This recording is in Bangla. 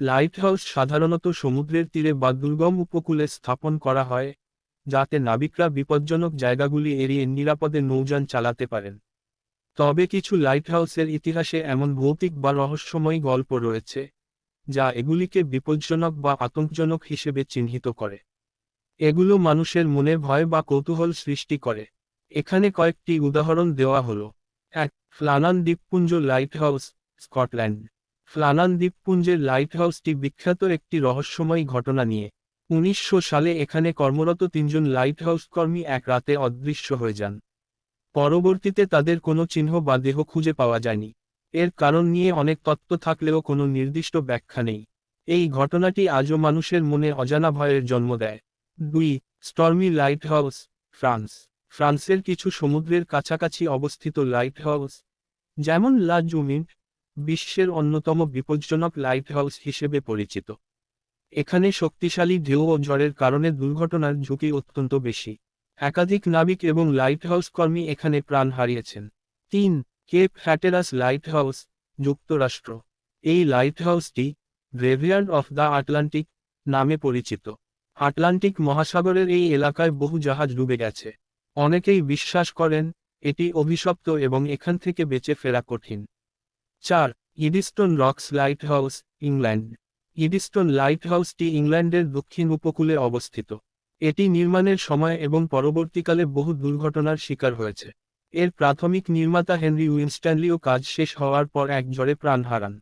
লাইটহাউস সাধারণত সমুদ্রের তীরে বা দুর্গম উপকূলে স্থাপন করা হয়, যাতে নাবিকরা বিপজ্জনক জায়গাগুলি এড়িয়ে নিরাপদে নৌযান চালাতে পারেন। তবে কিছু লাইটহাউসের ইতিহাসে এমন ভৌতিক বা রহস্যময় গল্প রয়েছে, যা এগুলিকে বিপজ্জনক বা আতঙ্কজনক হিসেবে চিহ্নিত করে। এগুলো মানুষের মনে ভয় বা কৌতূহল সৃষ্টি করে। এখানে কয়েকটি উদাহরণ দেওয়া হলো। এক, ফ্লানান দ্বীপপুঞ্জ লাইটহাউস স্কটল্যান্ড ফ্লানান দ্বীপপুঞ্জের লাইটহাউসটি বিখ্যাত একটি রহস্যময় ঘটনা নিয়ে। উনিশশো সালে এখানে কর্মরত তিনজন লাইটহাউস কর্মী এক রাতে অদৃশ্য হয়ে যান। পরবর্তীতে তাদের কোনো চিহ্ন বা দেহ খুঁজে পাওয়া যায়নি। এর কারণ নিয়ে অনেক তত্ত্ব থাকলেও কোনো নির্দিষ্ট ব্যাখ্যা নেই। এই ঘটনাটি আজও মানুষের মনে অজানা ভয়ের জন্ম দেয়। দুই, স্টর্মি লাইটহাউস, ফ্রান্স। ফ্রান্সের কিছু সমুদ্রের কাছাকাছি অবস্থিত লাইটহাউস, যেমন লা জুমিন্ট বিশ্বের অন্যতম বিপজ্জনক লাইটহাউস হিসেবে পরিচিত। এখানে শক্তিশালী ঢেউ ও ঝড়ের কারণে দুর্ঘটনার ঝুঁকি অত্যন্ত বেশি। একাধিক নাবিক এবং লাইটহাউস কর্মী এখানে প্রাণ হারিয়েছেন। তিন, কেপ হ্যাটেরাস লাইটহাউস যুক্তরাষ্ট্র। এই লাইটহাউসটি গ্রেভিয়ার্ড অফ দ্য আটলান্টিক নামে পরিচিত। আটলান্টিক মহাসাগরের এই এলাকায় বহু জাহাজ ডুবে গেছে। অনেকেই বিশ্বাস করেন, এটি অভিশপ্ত এবং এখান থেকে বেঁচে ফেরা কঠিন। চার, Eddystone Rocks lighthouse, England. Eddystone লাইটহাউসটি ইংল্যান্ডের দক্ষিণ উপকূলে অবস্থিত। এটি নির্মাণের সময় এবং পরবর্তীকালে বহু দুর্ঘটনার শিকার হয়েছে। এর প্রাথমিক নির্মাতা হেনরি উইনস্ট্যানলিও কাজ শেষ হওয়ার পর এক ঝড়ে প্রাণ হারান।